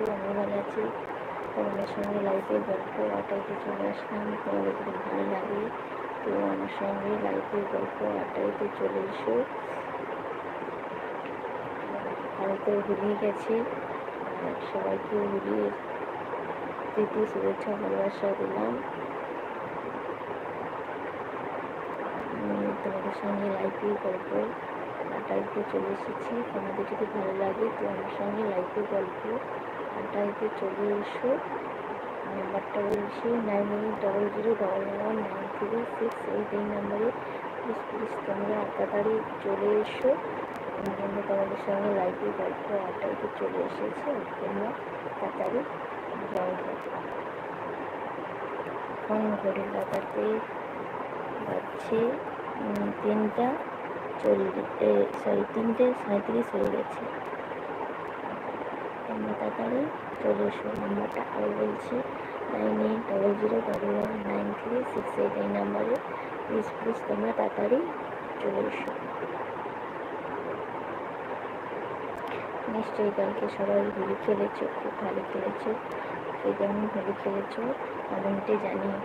আছো আমি ভালো আছি তোমাদের সঙ্গে লাইফে গল্প আড্ডাইতে চলে আসলাম তোমাদের যদি ভালো লাগে, তো আমার সঙ্গে লাইফে গল্প আড্ডাইতে চলে এসো। আমি তো ভুলিয়ে গেছি সবাইকে ভুলিয়ে প্রীতি, শুভেচ্ছা, ভালোবাসা দিলাম। তোমাদের সঙ্গে লাইফে গল্প আড্ডাইতে চলে এসেছি। তোমাদের যদি ভালো লাগে, তো আমার সঙ্গে লাইফে গল্প আড্ডাইতে চলে এসো নাম্বারটা বলছি nine eight double zero double one nine three six eight. এই নাম্বারে প্লিজ প্লিজ তোমরা তাড়াতাড়ি চলে এসো। আমি কিন্তু তোমাদের সঙ্গে লাইফে গল্প আড্ডাইতে চলে এসেছি। তোমরা তাড়াতাড়ি জয়েন এখন ঘড়ির লাগাতে উম, তিনটা চল্লিশ সরি তিনটে সাঁত্রিশ হয়ে গেছে। তোমরা তাড়াতাড়ি চলে এসো নাম্বারটা আরও বলছি nine eight double zero double one nine three six eight এই নাম্বারে প্লিজ প্লিজ তোমরা তাড়াতাড়ি চলে এসো। নিশ্চয়ই কালকে সবাই হোলি খেলেছো, খুব ভালো খেলেছো। কে যেমন হোলি খেলেছো কমেন্টে জানিও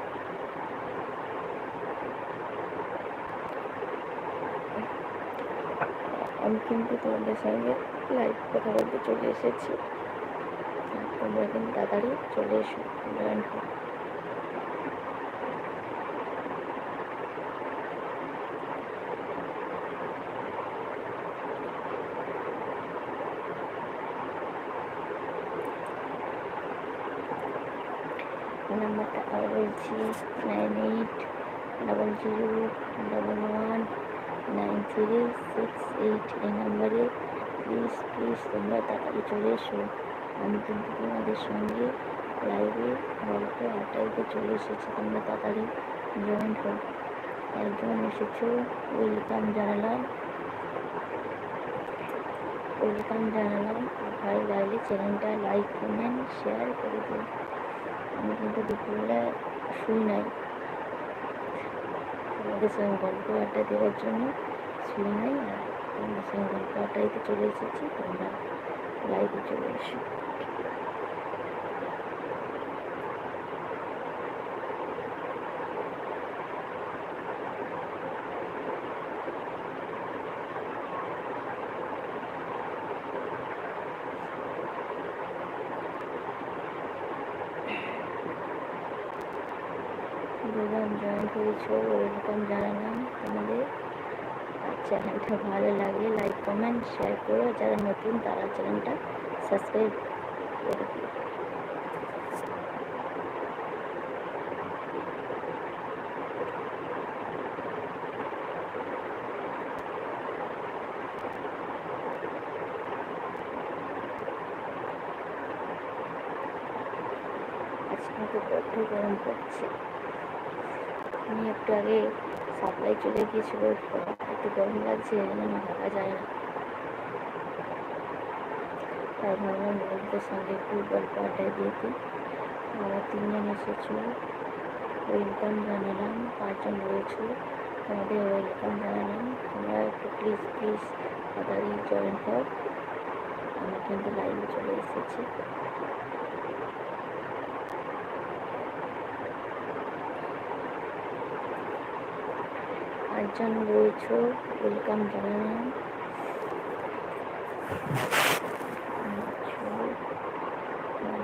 আমি কিন্তু তোমাদের সঙ্গে লাইভ কথা বলতে চলে এসেছি। তোমরা কিন্তু তাড়াতাড়ি চলে এসো জয়েন হো নাম্বারটা আবার বলছি nine eight double zero double one nine three six eight এই নাম্বারে প্লিজ প্লিজ তোমরা তাড়াতাড়ি চলে এসো আমি কিন্তু তোমাদের সঙ্গে লাইভে গল্প আড্ডাইতে চলে এসেছি তোমরা তাড়াতাড়ি জয়েন হো একজন এসেছ ওয়েলকাম জানালাম ওয়েলকাম জানালাম ভাই লাগলে চ্যানেলটা লাইক কমেন্ট শেয়ার করে দিন আমি কিন্তু দুপুরবেলা শুই নাই তোমাদের সঙ্গে গল্প আড্ডা দেওয়ার জন্য শুই নাই আর সঙ্গে গল্প চলে এসেছি তোমরা লাইভে চলে এসো। দুজন জয়েন করেছ ওয়েলকাম জানালাম তোমাদের। চ্যানেলটা ভালো লাগলে লাইক কমেন্ট শেয়ার করো। যারা নতুন, তারা চ্যানেলটা সাবস্ক্রাইব করে দিও। গরম পড়ছে। আমি একটু আগে সাপ্লাই চলে গিয়েছিল একটু গরম লাগছে, এই জন্য থাকা যায় না। তাই ভাবলাম বন্ধুদের সঙ্গে একটু গল্প আড্ডায় দিয়েছি আমরা তিনজন এসেছ ওয়েলকাম জানালাম পাঁচজন রয়েছে, তোমাদের ওয়েলকাম জানালাম তোমরা একটু প্লিজ প্লিজ তাড়াতাড়ি জয়েন হও। আমি কিন্তু লাইভে চলে এসেছি। পাঁচজন রয়েছে ওয়েলকাম জানালাম।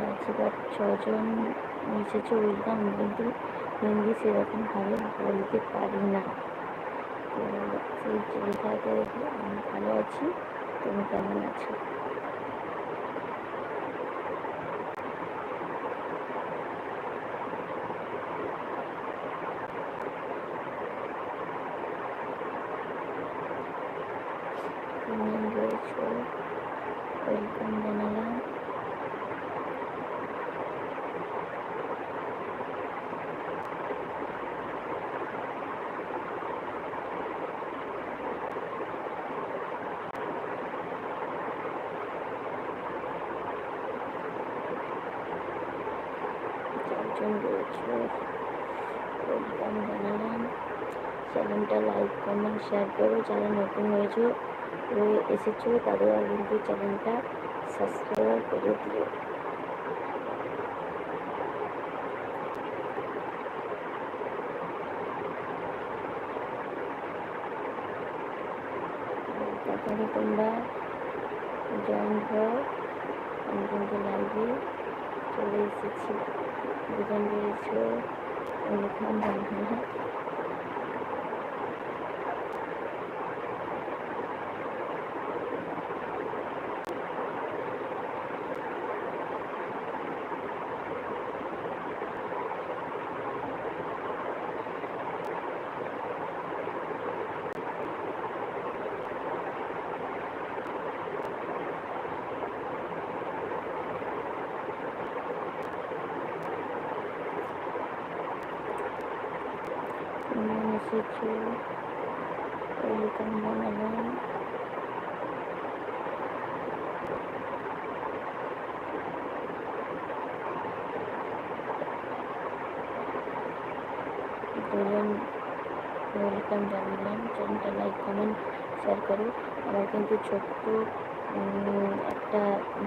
আজকে ছজন এসেছে ওয়েলকাম কিন্তু হিন্দি সেরকমভাবে বলতে পারি না। তো, সেই দেখে আমি ভালো আছি। তুমি কেমন আছো? চ্যানেলটা লাইক, কমেন্ট, শেয়ার করো। যারা নতুন হয়েছো রয়ে এসেছ, তাদের কিন্তু চ্যানেলটা সাবস্ক্রাইব করে দিও। তারপরে তোমরা জয়েন হও আমি কিন্তু লাইভে চলে এসেছি। দুজন রয়েছে। অনুখান কমেন্ট শেয়ার করো। কিন্তু ছোট্ট একটা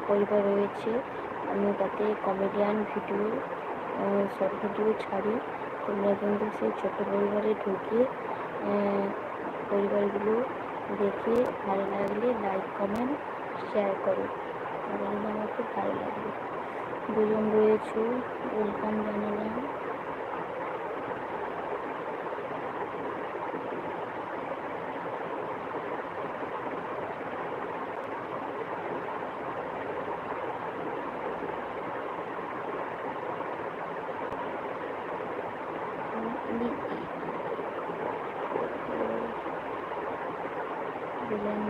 পরিবার রয়েছে। আমি তাতে কমেডিয়ান ভিডিও শর্ট ভিডিও ছাড়ি। তোমরা কিন্তু সেই ছোট্ট পরিবারে ঢুকে পরিবারগুলো দেখে ভালো লাগলে লাইক কমেন্ট শেয়ার করো। তাহলে আমার খুব ভালো লাগবে। দুজন রয়েছে ওয়েলকাম জানালাম দুজন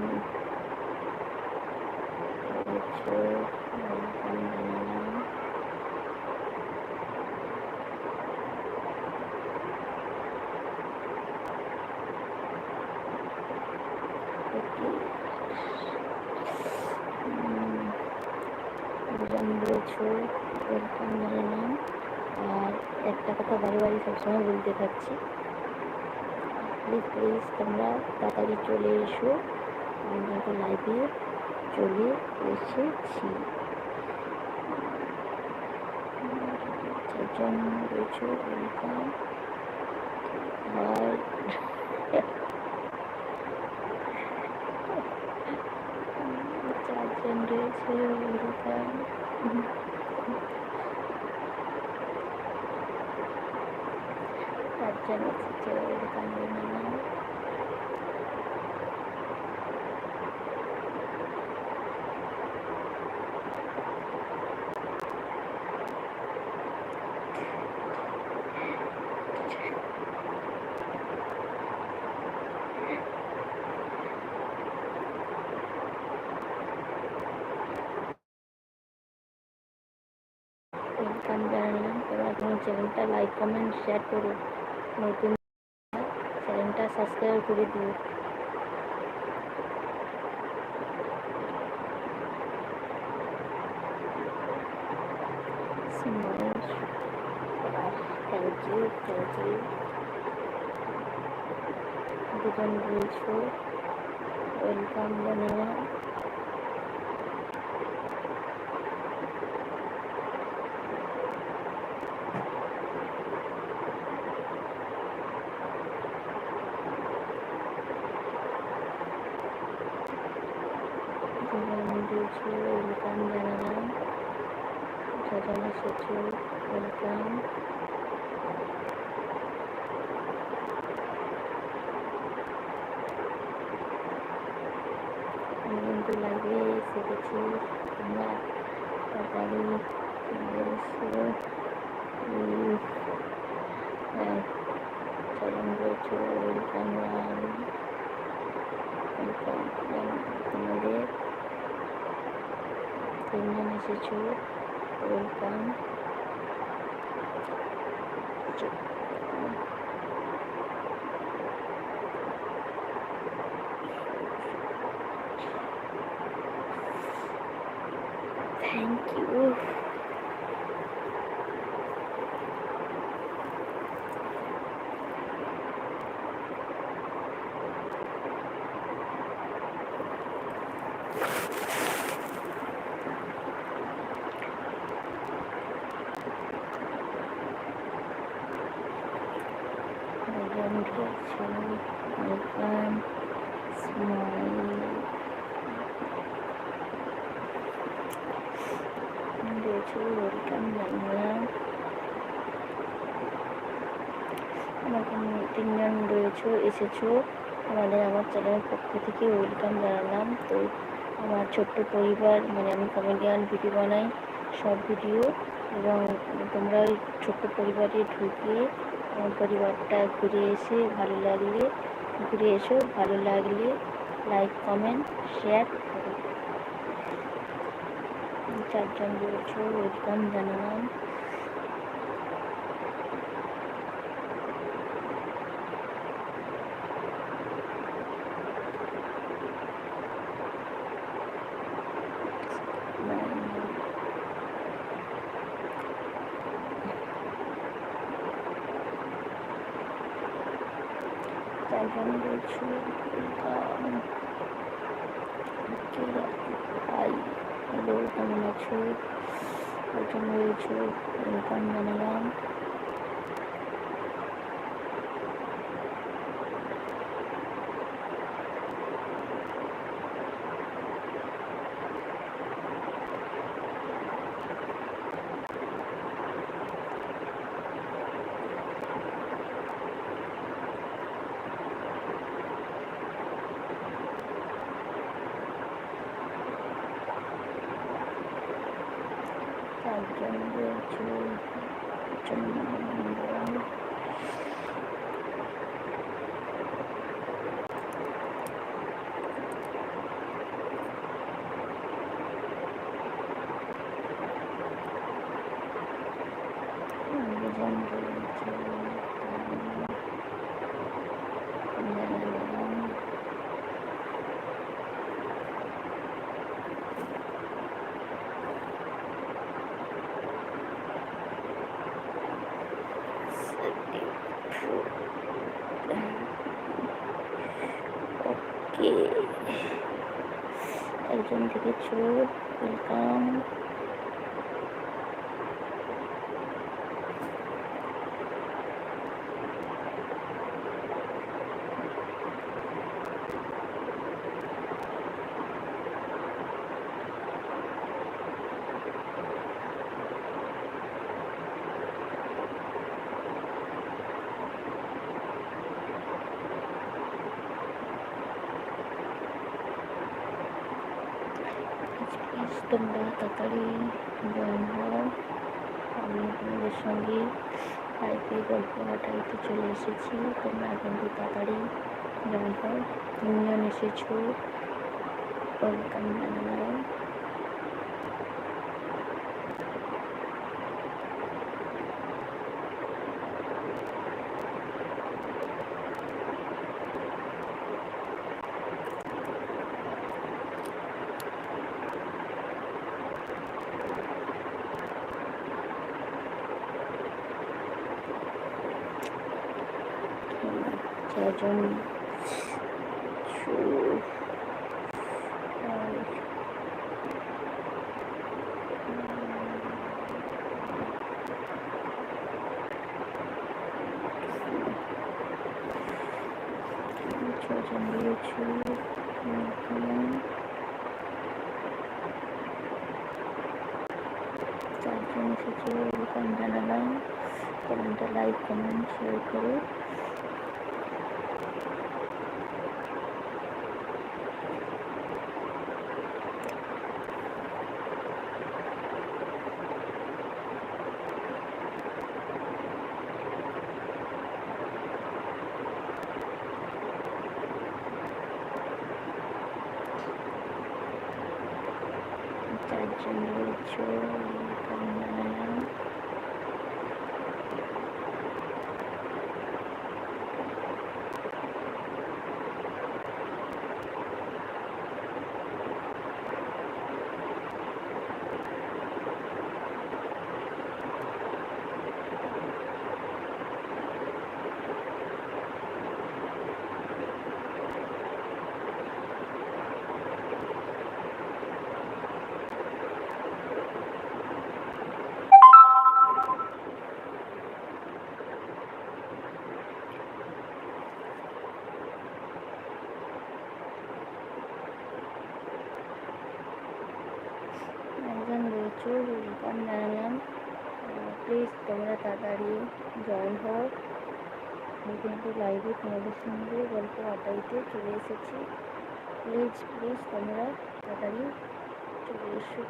রয়েছে ওয়েলকাম জানালাম আর একটা কথা বারে বারে সবসময় বলতে থাকছি প্লিজ প্লিজ তোমরা তাড়াতাড়ি চলে এসো লাইভে চলে এসেছি। চারজন রয়েছে ওয়েলকাম আর চারজন রয়েছে ওয়েলকাম চারজন এসেছে ওয়েলকাম জানালাম ওয়েলকাম জানালাম তোমরা তোমার চ্যানেলটা লাইক কমেন্ট শেয়ার করো। নতুন চ্যানেলটা সাবস্ক্রাইব করে দিও। থ্যাংক ইউ থ্যাংক ইউ দুজন বলছো ওয়েলকাম জানালাম দুজন বলছো ওয়েলকাম জানালাম ছজন এসেছ ওয়েলকাম আমি কিন্তু লাইভে এসে গেছি তোমরা তাড়াতাড়ি এসো উম, হ্যাঁ ছজন রয়েছে ওয়েলকাম ওয়েলকাম তোমাদের তিনজন এসেছ ওয়েলকাম থ্যাংক ইউ দুজন রয়েছে ওয়েলকাম স্মাইল রয়েছে ওয়েলকাম জানালাম আমাকে তিনজন রয়েছে এসেছ আমাদের আমার চ্যানেলের পক্ষ থেকে ওয়েলকাম জানালাম। তো আমার ছোট্ট পরিবার মানে আমি কমেডিয়ান ভিডিও বানাই সব ভিডিও এবং তোমরা ওই ছোট্ট পরিবারে ঢুকে আমার পরিবারটা ঘুরে এসে ভালো লাগলে, ঘুরে এসো। ভালো লাগলে লাইক কমেন্ট শেয়ার করো। চারজন রয়েছে ওয়েলকাম জানালাম চারজন রয়েছে হাই হ্যালো কেমন আছো চারজন রয়েছে ওয়েলকাম জানালাম চারজন রয়েছে চন্দন দুজন রয়েছে ওকে একজন থেকে চোর ওয়েলকাম প্লিজ তোমরা তাড়াতাড়ি জয়েন হও। আমি তোমাদের সঙ্গে লাইফে গল্প কাটাইতে চলে এসেছি। তোমরা কিন্তু তাড়াতাড়ি জয়েন হও। তিনজন এসেছ। ওয়েলকাম জানালাম চারজন চোর আর ছজন রয়েছে চারজন এসেছে ওয়েলকাম জানালাম চ্যানেলটা লাইক কমেন্ট শেয়ার করো চারজন রয়েছে ওয়েলকাম জানালাম প্লিজ তোমরা তাড়াতাড়ি জয়েন হও আমি কিন্তু লাইভে তোমাদের সঙ্গে গল্প আড্ডাইতে চলে এসেছি প্লিজ প্লিজ তোমরা তাড়াতাড়ি চলে এসো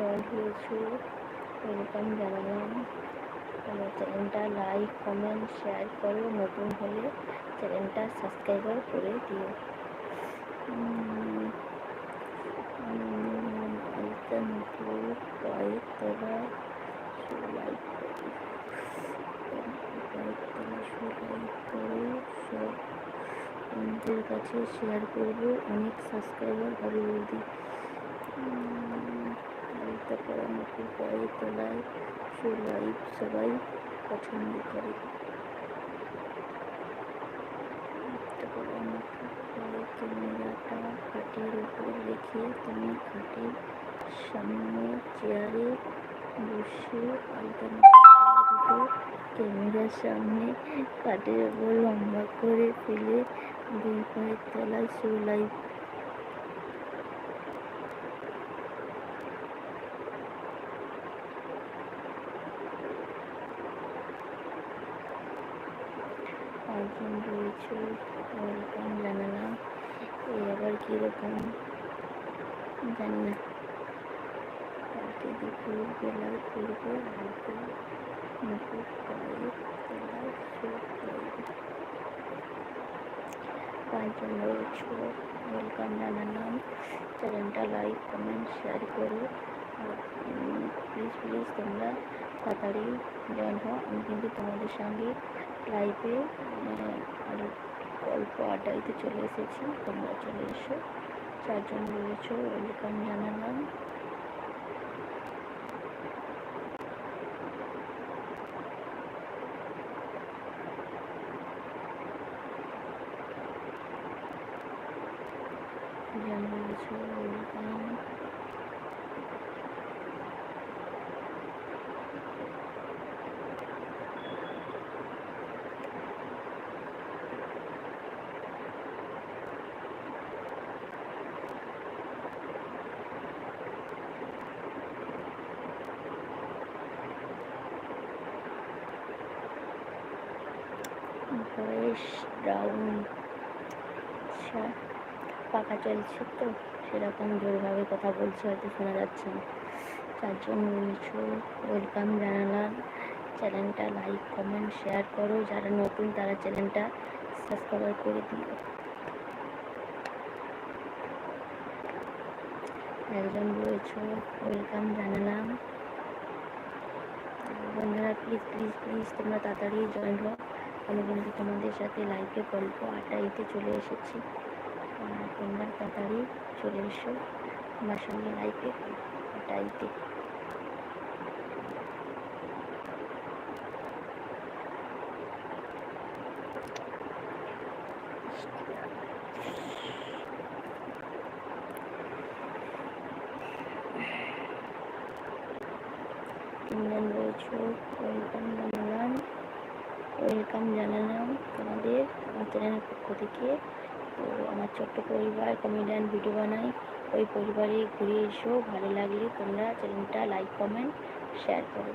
জয়েন হয়েছো ওয়েলকাম জানালাম আমার চ্যানেলটা লাইক কমেন্ট শেয়ার করো নতুন হলে চ্যানেলটা সাবস্ক্রাইবার করে দিও। বন্ধুদের কাছে শেয়ার করব অনেক সাবস্ক্রাইবার হবে বৌদি আলতা পরা মুখে পায়ে তোলায় সুলাই সবাই পছন্দ করে। ক্যামেরাটা খাটের উপর রেখে তুমি খাটের সামনে চেয়ারে বসে দুটো ক্যামেরার সামনে খাটের উপর লম্বা করে ফেলে দুই পায়ের তলায় সেলাই পাঁচজন রয়েছে ওয়েলকাম জানালাম এই আবার কীরকম? জানি না। কালকে দুপুর বেলায় করব চ্যানেলটা লাইক কমেন্ট শেয়ার করো। প্লিজ প্লিজ তোমরা তাড়াতাড়ি জয়েন হও। আমি কিন্তু তোমাদের সঙ্গে লাইভে আরও গল্প আড্ডাইতে চলে এসেছি তোমরা চলে এসো। চারজন রয়েছো ওয়েলকাম জানালাম জন রয়েছো ওয়েলকাম ভয়েস ডাউন আচ্ছা পাখা চলছে তো, সেরকম জোরভাবে কথা বলছে, হয়তো শোনা যাচ্ছে না। চারজন রয়েছে ওয়েলকাম জানালাম। চ্যানেলটা লাইক কমেন্ট শেয়ার করো। যারা নতুন, তারা চ্যানেলটা সাবস্ক্রাইব করে দিও। একজন রয়েছে ওয়েলকাম জানালাম। বন্ধুরা প্লিজ প্লিজ প্লিজ তোমরা তাড়াতাড়ি জয়েন হও। আমি কিন্তু তোমাদের সাথে লাইভে গল্প আড্ডাইতে চলে এসেছি। তোমরা তাড়াতাড়ি চলে এসো। আমার সঙ্গে লাইভে গল্প আড্ডাইতে তিনজন রয়েছে ওয়েলকাম জানালাম ওয়েলকাম জানালাম তোমাদের আমার চ্যানেলের পক্ষ থেকে তো আমার ছোট্ট পরিবার কমেডিয়ান ভিডিও বানাই পরিবারে ঘুরে এসো। ভালো লাগলে তোমরা চ্যানেলটা লাইক কমেন্ট শেয়ার করো।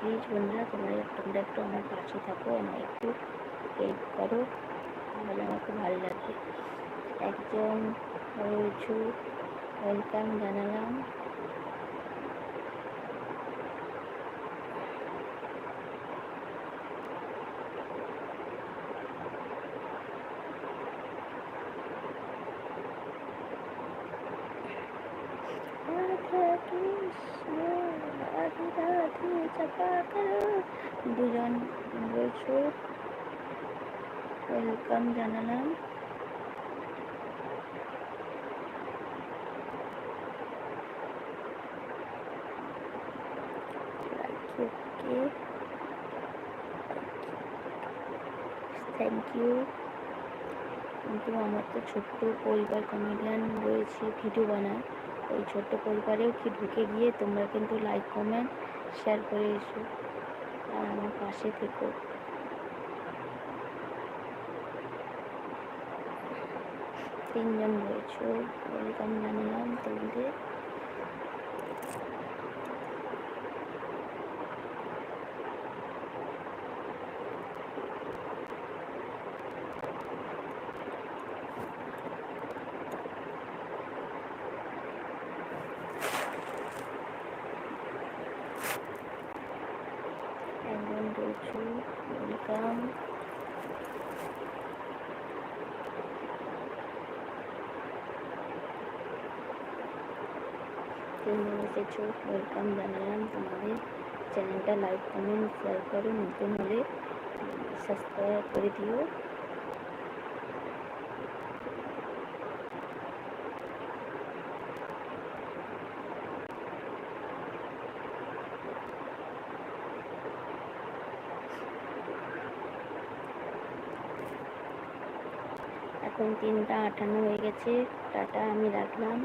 প্লিজ বন্ধুরা, তোমরা তোমরা একটু আমার পাশে থাকো, আমার একটু হেল্প করো। তাহলে আমার খুব ভালো লাগবে। একজন রয়েছে ওয়েলকাম জানালাম। ওয়েলকাম জানালাম। ওকে থ্যাংক ইউ কিন্তু আমার তো ছোট্ট পরিবার কমেডিয়ান রয়েছে, ভিডিও বানায়। ওই ছোট্ট পরিবারেও কি ঢুকে গিয়ে তোমরা কিন্তু লাইক কমেন্ট শেয়ার করে এসো। আর আমার পাশে থেকো। তিনজন রয়েছে ওয়েলকাম জানালাম তোমাদের একজন রয়েছে তিনজন এসেছ। ওয়েলকাম জানালাম তোমাদের চ্যানেলটা। লাইক কমেন্ট শেয়ার করো। নতুন হলে সাবস্ক্রাইব করে দিও। এখন তিনটা আটান্ন হয়ে গেছে। টাটা আমি রাখলাম।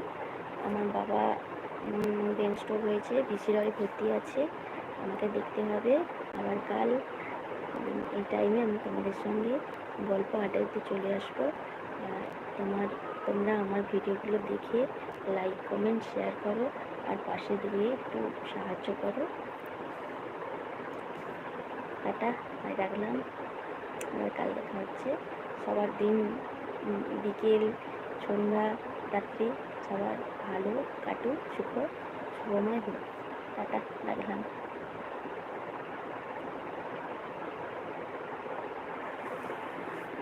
আমার বাবা ব্রেন স্ট্রোক হয়েছে বিসিরয় ভর্তি আছে, আমাকে দেখতে হবে। আবার কাল এই টাইমে আমি তোমাদের সঙ্গে গল্প আড্ডাতে চলে আসব। তোমার, তোমরা আমার ভিডিওগুলো দেখে লাইক কমেন্ট শেয়ার করো, আর পাশে দিয়ে একটু সাহায্য করো। টাটা রাখলাম। আবার কাল দেখা হচ্ছে। সবার দিন বিকেল, সন্ধ্যা, রাত্রি। সবার ভালো কাটুক সুখ শুভময় হোক। টাটা রাখলাম